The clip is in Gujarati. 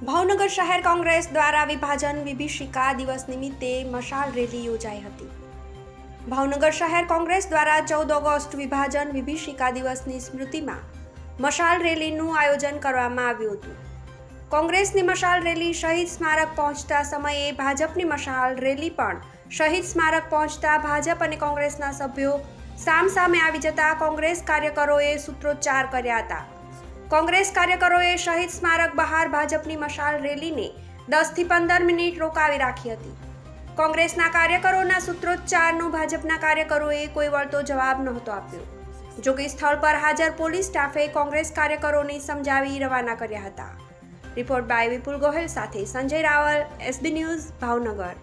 શહેર કોંગ્રેસ દ્વારા વિભાજન વિભીષિકા દિવસ નિમિત્તે મશાલ રેલી યોજાઈ હતી. ભાવનગર શહેર કોંગ્રેસ દ્વારા ચૌદ ઓગસ્ટ વિભાજન વિભીષિકા દિવસની સ્મૃતિમાં મશાલ રેલીનું આયોજન કરવામાં આવ્યું હતું. કોંગ્રેસની મશાલ રેલી શહીદ સ્મારક પહોંચતા સમયે ભાજપની મશાલ રેલી પણ શહીદ સ્મારક પહોંચતા ભાજપ અને કોંગ્રેસના સભ્યો સામસામે આવી જતા કોંગ્રેસ કાર્યકરોએ સૂત્રોચ્ચાર કર્યા હતા. કોંગ્રેસ કાર્યકરોએ શહીદ સ્મારક બહાર ભાજપની મશાલ રેલીને દસથી પંદર મિનિટ રોકાવી રાખી હતી. કોંગ્રેસના કાર્યકરોના સૂત્રોચ્ચારનો ભાજપના કાર્યકરોએ કોઈ વળતો જવાબ નહોતો આપ્યો. જોકે સ્થળ પર હાજર પોલીસ સ્ટાફે કોંગ્રેસ કાર્યકરોને સમજાવી રવાના કર્યા હતા. રિપોર્ટ બાય વિપુલ ગોહેલ સાથે સંજય રાવલ, એસબી ન્યૂઝ, ભાવનગર.